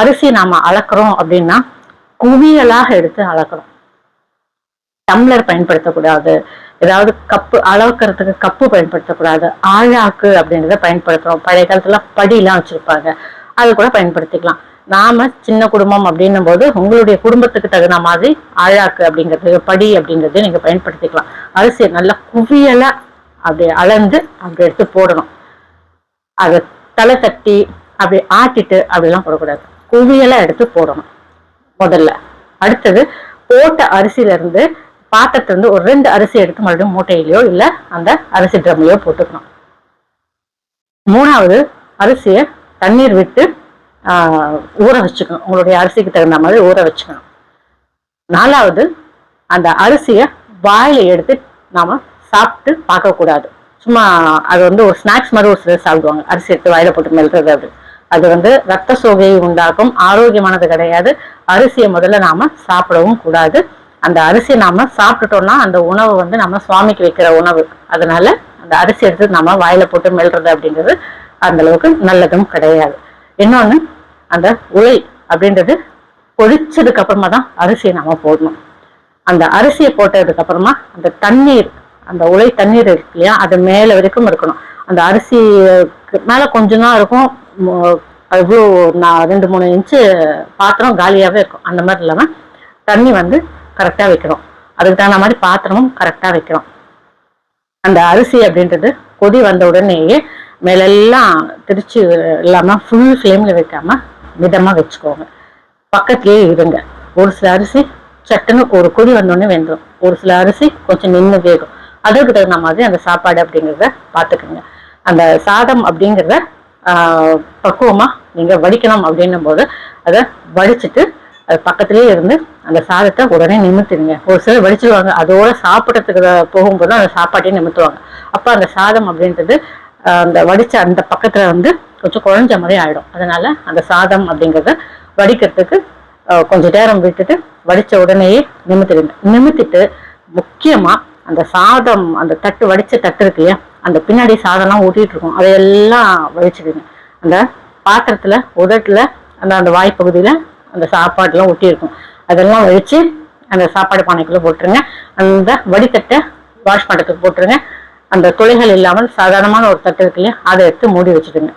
அரிசி நாம அளக்குறோம் அப்படின்னா குவியலாக எடுத்து அளக்கிறோம் டம்ளர் பயன்படுத்தக்கூடாது. ஏதாவது கப்பு அளவுக்கிறதுக்கு கப்பு பயன்படுத்தக்கூடாது. ஆழாக்கு அப்படின்றத பயன்படுத்துறோம். பழைய காலத்துல படியெல்லாம் வச்சிருப்பாங்க. அது கூட பயன்படுத்திக்கலாம். நாம சின்ன குடும்பம் அப்படின்னும் போது உங்களுடைய குடும்பத்துக்கு தகுந்த மாதிரி ஆழாக்கு அப்படிங்கிறது படி அப்படிங்கிறது நீங்க பயன்படுத்திக்கலாம். அரிசி நல்லா குவியலா அப்படி அளந்து அப்படி எடுத்து போடணும். அதை தலை தட்டி அப்படி ஆட்டிட்டு அப்படிலாம் போடக்கூடாது. குவியலா எடுத்து போடணும் முதல்ல. அடுத்தது போட்ட அரிசியில இருந்து பாத்திரத்துல இருந்து ஒரு ரெண்டு அரிசி எடுத்து மறுபடியும் மூட்டையிலையோ இல்ல அந்த அரிசி ட்ரம்லயோ போட்டுக்கணும். மூணாவது அரிசியை தண்ணீர் விட்டு ஆஹ், ஊற வச்சுக்கணும். உங்களுடைய அரிசிக்கு தகுந்த மாதிரி ஊற வச்சுக்கணும். நாலாவது அந்த அரிசியை வாயில எடுத்து நாம சாப்பிட்டு பார்க்கக்கூடாது. சும்மா அது வந்து ஒரு ஸ்நாக்ஸ் மாதிரி ஒரு சிலர் சாப்பிடுவாங்க. அரிசி எடுத்து வாயில போட்டு மெல்றது அப்படி. அது வந்து ரத்த சோகையை உண்டாக்கும். ஆரோக்கியமானது கிடையாது. அரிசியை முதல்ல நாம சாப்பிடவும் கூடாது. அந்த அரிசியை நாம சாப்பிட்டுட்டோம்னா அந்த உணவு வந்து நம்ம சுவாமிக்கு வைக்கிற உணவு. அதனால அந்த அரிசி எடுத்து நம்ம வாயில போட்டு மெல்றது அப்படிங்கிறது அந்த அளவுக்கு நல்லதும் கிடையாது. இன்னொன்னு அந்த உலை அப்படின்றது பொழிச்சதுக்கு அப்புறமா தான் அரிசியை நாம போடணும். அந்த அரிசியை போட்டதுக்கு அப்புறமா அந்த தண்ணீர் அந்த உலை தண்ணீர் இருக்கு இல்லையா அது மேல வரைக்கும் இருக்கணும். அந்த அரிசி மேல கொஞ்சம் தான் இருக்கும் அவ்வளோ நான் ரெண்டு மூணு இன்ச்சு பாத்திரம் காலியாகவே இருக்கும். அந்த மாதிரி இல்லாமல் தண்ணி வந்து கரெக்டாக வைக்கிறோம் அதுக்கு தகுந்த மாதிரி பாத்திரமும் கரெக்டாக வைக்கிறோம் அந்த அரிசி அப்படின்றது கொதி வந்த உடனேயே மேலெல்லாம் திருச்சி இல்லாமல் ஃபுல் ஃப்ளேமில் வைக்காமல் மிதமாக வச்சுக்கோங்க. பக்கத்துலேயே இருங்க. ஒரு சில அரிசி சட்டுன்னு ஒரு கொதி வந்தோடனே வெந்துடும் ஒரு சில அரிசி கொஞ்சம் நின்று வேகும். அதற்கு தகுந்த மாதிரி அந்த சாப்பாடு அப்படிங்கிறத பார்த்துக்கோங்க அந்த சாதம் அப்படிங்கிறத பக்குவமாக நீங்கள் வடிக்கணும் அப்படின்னும் போது அதை வடிச்சிட்டு அது பக்கத்துலேயே இருந்து அந்த சாதத்தை உடனே நிமித்துடுங்க. ஒரு சிலர் வடிச்சிருவாங்க அதோட சாப்பிட்றதுக்கு போகும்போது அந்த சாப்பாட்டையும் நிமித்துவாங்க. அப்போ அந்த சாதம் அப்படின்றது அந்த வடிச்ச அந்த பக்கத்தில் வந்து கொஞ்சம் குழஞ்ச மாதிரி ஆகிடும் அதனால அந்த சாதம் அப்படிங்கிறத வடிக்கிறதுக்கு கொஞ்சம் நேரம் விட்டுட்டு வடித்த உடனேயே நிமித்திடுங்க. நிமித்திட்டு முக்கியமாக அந்த சாதம் அந்த தட்டு வடிச்ச தட்டு இருக்கு இல்லையா அந்த பின்னாடி சாதம்லாம் ஊட்டிட்டு இருக்கும் அதையெல்லாம் வடிச்சிடுங்க அந்த பாத்திரத்துல உதட்டுல அந்த அந்த வாய்ப்பகுதியில அந்த சாப்பாடுலாம் ஒட்டியிருக்கும் அதெல்லாம் வடிச்சு அந்த சாப்பாடு பானைக்குள்ள போட்டுருங்க. அந்த வடித்தட்டை வாஷ் பண்ணுறதுக்கு போட்டுருங்க. அந்த துளைகள் இல்லாமல் சாதாரணமான ஒரு தட்டு இருக்கு இல்லையா அதை எடுத்து மூடி வச்சுடுங்க